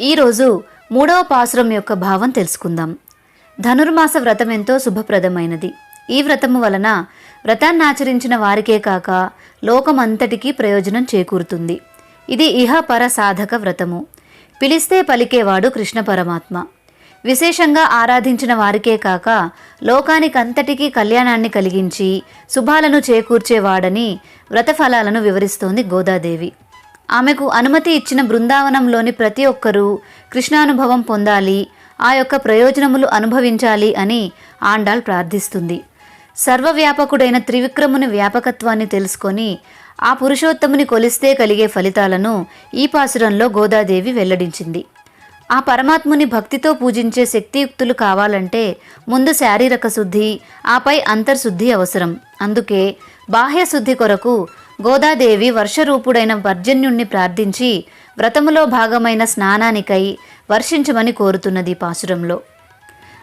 ఈరోజు మూడవ పాసురం యొక్క భావం తెలుసుకుందాం. ధనుర్మాస వ్రతం ఎంతో శుభప్రదమైనది. ఈ వ్రతము వలన వ్రతాన్ని ఆచరించిన వారికే కాక లోకమంతటికీ ప్రయోజనం చేకూరుతుంది. ఇది ఇహపర సాధక వ్రతము. పిలిస్తే పలికేవాడు కృష్ణ పరమాత్మ. విశేషంగా ఆరాధించిన వారికే కాక లోకానికంతటికీ కళ్యాణాన్ని కలిగించి శుభాలను చేకూర్చేవాడని వ్రతఫలాలను వివరిస్తోంది గోదాదేవి. ఆమెకు అనుమతి ఇచ్చిన బృందావనంలోని ప్రతి ఒక్కరూ కృష్ణానుభవం పొందాలి ఆ యొక్క ప్రయోజనములు అనుభవించాలి అని ఆండాల్ ప్రార్థిస్తుంది. సర్వవ్యాపకుడైన త్రివిక్రముని వ్యాపకత్వాన్ని తెలుసుకొని ఆ పురుషోత్తముని కొలిస్తే కలిగే ఫలితాలను ఈ పాసురంలో గోదాదేవి వెల్లడించింది. ఆ పరమాత్ముని భక్తితో పూజించే శక్తియుక్తులు కావాలంటే ముందు శారీరక శుద్ధి ఆపై అంతర్శుద్ధి అవసరం. అందుకే బాహ్య శుద్ధి కొరకు గోదాదేవి వర్షరూపుడైన వర్జన్యుణ్ణి ప్రార్థించి వ్రతములో భాగమైన స్నానానికై వర్షించమని కోరుతున్నది ఈ పాసురంలో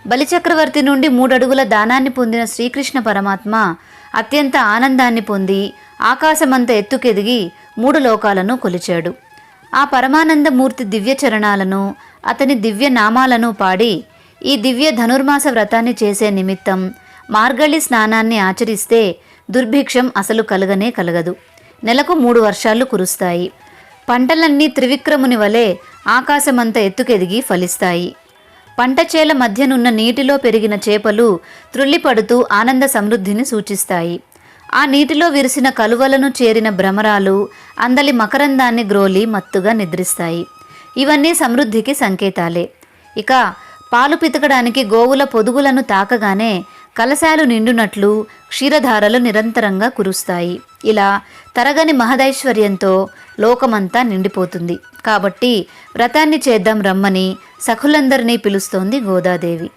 బలిచక్రవర్తి నుండి మూడడుగుల దానాన్ని పొందిన శ్రీకృష్ణ పరమాత్మ అత్యంత ఆనందాన్ని పొంది ఆకాశమంత ఎత్తుకెదిగి మూడు లోకాలను కొలిచాడు. ఆ పరమానందమూర్తి దివ్య చరణాలను అతని దివ్య నామాలను పాడి ఈ దివ్య ధనుర్మాస వ్రతాన్ని చేసే నిమిత్తం మార్గళి స్నానాన్ని ఆచరిస్తే దుర్భిక్షం అసలు కలగనే కలగదు. నెలకు మూడు వర్షాలు కురుస్తాయి. పంటలన్నీ త్రివిక్రముని వలె ఆకాశమంత ఎత్తుకెదిగి ఫలిస్తాయి. పంట చేల మధ్యనున్న నీటిలో పెరిగిన చేపలు త్రుళ్ళిపడుతూ ఆనంద సమృద్ధిని సూచిస్తాయి. ఆ నీటిలో విరిసిన కలువలను చేరిన భ్రమరాలు అందలి మకరందాన్ని గ్రోలి మత్తుగా నిద్రిస్తాయి. ఇవన్నీ సమృద్ధికి సంకేతాలే. ఇక పాలు పితకడానికి గోవుల పొదుగులను తాకగానే కలశాలు నిండునట్లు క్షీరధారలు నిరంతరంగా కురుస్తాయి. ఇలా తరగని మహదైశ్వర్యంతో లోకమంతా నిండిపోతుంది. కాబట్టి వ్రతాన్ని చేద్దాం రమ్మని సఖులందరినీ పిలుస్తోంది గోదాదేవి.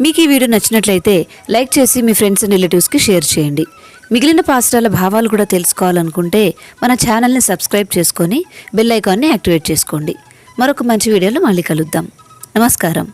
మీకు ఈ వీడియో నచ్చినట్లయితే లైక్ చేసి మీ ఫ్రెండ్స్ అండ్ రిలేటివ్స్కి షేర్ చేయండి. మిగిలిన పాస్టాల భావాలు కూడా తెలుసుకోవాలనుకుంటే మన ఛానల్ని సబ్స్క్రైబ్ చేసుకొని బెల్ ఐకాన్ని యాక్టివేట్ చేసుకోండి. మరొక మంచి వీడియోలో మళ్ళీ కలుద్దాం. నమస్కారం.